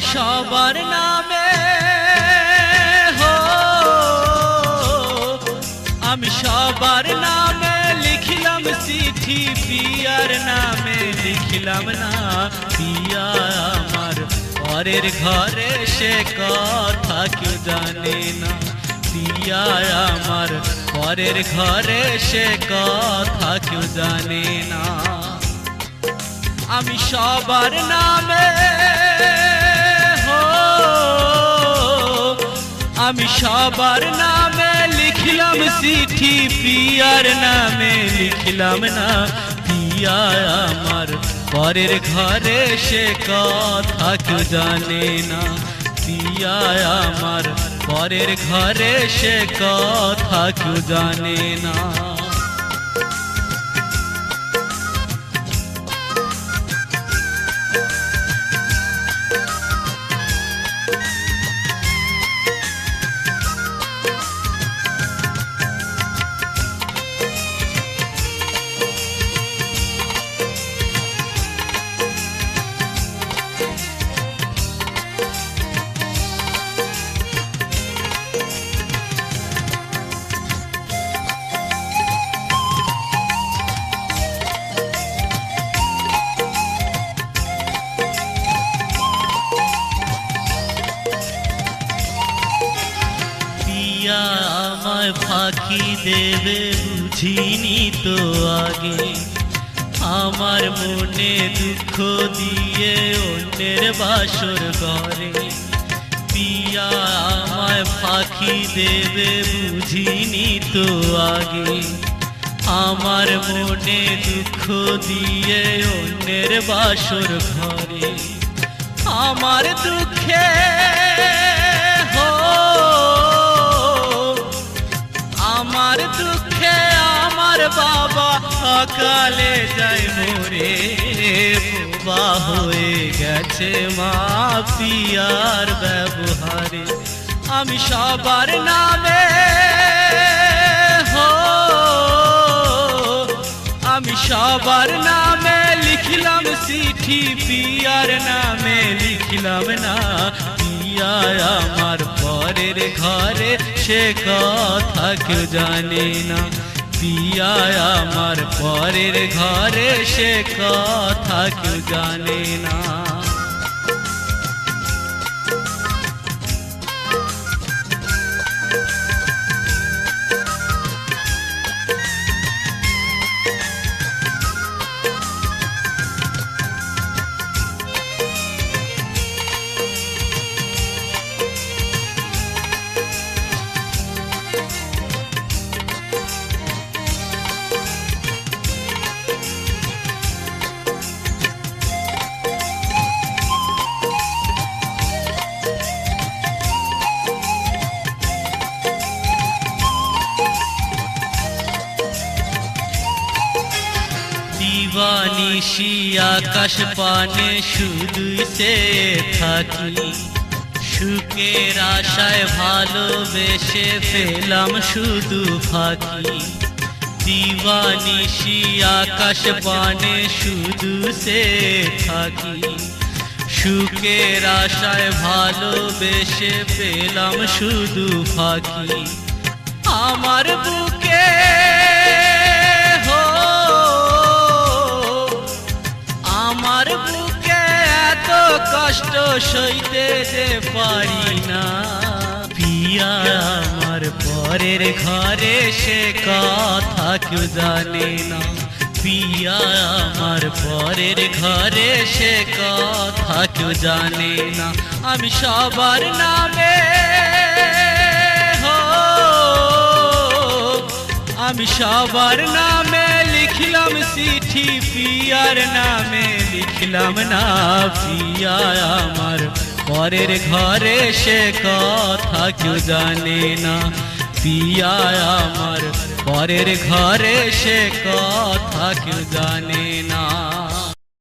সবার নামে হো। আমি সবার নামে লিখলাম চিঠি, পিয়ার নামে লিখলাম না। পিয়া আমার পরের ঘরে সে কথা কেউ জানে না। পিয়া আমার পরের ঘরে সে কথা কেউ জানে না। আমি সবার নামে আমি সবার নামে লিখলাম চিঠি, পিয়ার নামে লিখলাম না। পিয়া আমার পরের ঘরে সে কথা কেউ জানে না। পিয়া আমার পরের ঘরে সে কথা কেউ জানে না। ফাঁকি দেবে বুঝিনি তো আগে। আমার মনে দুঃখ দিয়ে অন্যের বাসর ঘরে। পিয়া আমায় ফাঁকি দেবে বুঝিনি তো আগে। আমার মনে দুঃখ দিয়ে অন্যের বাসর ঘরে। আমার দুঃখে বাবা অকালে যায় মোরে, বোবা হয়ে গেছে মা পিয়ার ব্যবহারে। আমি সবার নামে হো, আমি সবার নামে লিখলাম চিঠি, পিয়ার নামে লিখলাম না পিয়া আমার পরের ঘরে সে কথা কেউ জানে না। পিয়া আমার পরের ঘরে সে কথা কেউ জানে না। দিবানিশি আকাশ পানে শুধুই সে থাকি। সুখের আশায় ভালোবেসে পেলাম শুধু ফাঁকি। দিবানিশি আকাশ পানে শুধু সে থাকি। সুখের আশায় ভালোবেসে পেলাম শুধু ফাঁকি। আমার বুকে সইতে যে পারি না। পিয়া আমার পরের ঘরে সে কথা কেউ জানে না। পিয়া আমার পরের ঘরে সে কথা কেউ জানে না। আমি সবার নামে আমি সবার নামে লিখলাম চিঠি, পিয়ার নামে লিখলাম না। পিয়া আমার পরের ঘরে সে কথা কেউ জানে না। পিয়া আমার, পরের ঘরে সে কথা কেউ জানে না।